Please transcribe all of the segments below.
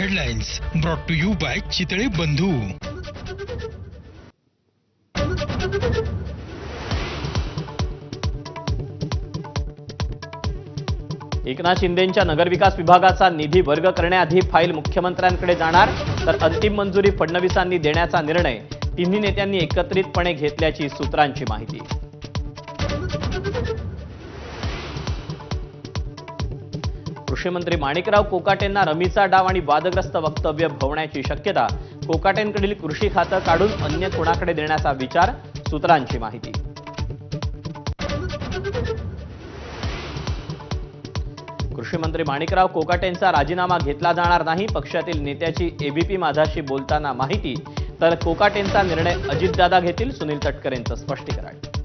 Headlines brought to you by Chitale Bandhu. Eknath शिंदेंच्या नगरविकास विभागाचा निधी वर्ग करण्याआधी फाईल मुख्यमंत्र्यांकडे जाणार तर अंतिम मंजुरी फडणवीसांनी देण्याचा निर्णय. तिन्ही नेत्यांनी एकत्रितपणे घेतल्याची सूत्रांची माहिती. कृषीमंत्री माणिकराव कोकाटेंना रमीचा डाव आणि वादग्रस्त वक्तव्य भवण्याची शक्यता कोकाटेंकडील कृषी खातं काढून अन्य कोणाकडे देण्याचा विचार सूत्रांची माहिती. कृषी मंत्री माणिकराव कोकाटेंचा राजीनामा घेतला जाणार नाही पक्षातील नेत्याची एबीपी माझाशी बोलताना माहिती तर कोकाटेंचा निर्णय अजितदादा घेतील सुनील तटकरेंचं स्पष्टीकरण.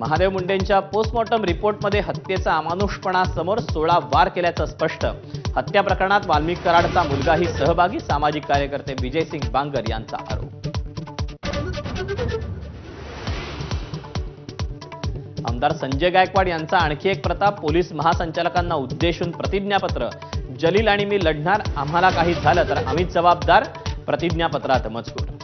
महादेव मुंडेंच्या पोस्टमॉर्टम रिपोर्टमध्ये हत्येचा अमानुषपणा समोर सोळा वार केल्याचं स्पष्ट. हत्या प्रकरणात वाल्मिक कराडचा मुलगाही सहभागी सामाजिक कार्यकर्ते विजयसिंग बांगर यांचा आरोप. आमदार संजय गायकवाड यांचा आणखी एक प्रताप पोलीस महासंचालकांना उद्देशून प्रतिज्ञापत्र. जलील आणि मी लढणार आम्हाला काही झालं तर आम्हीच जबाबदार प्रतिज्ञापत्रात मजकूर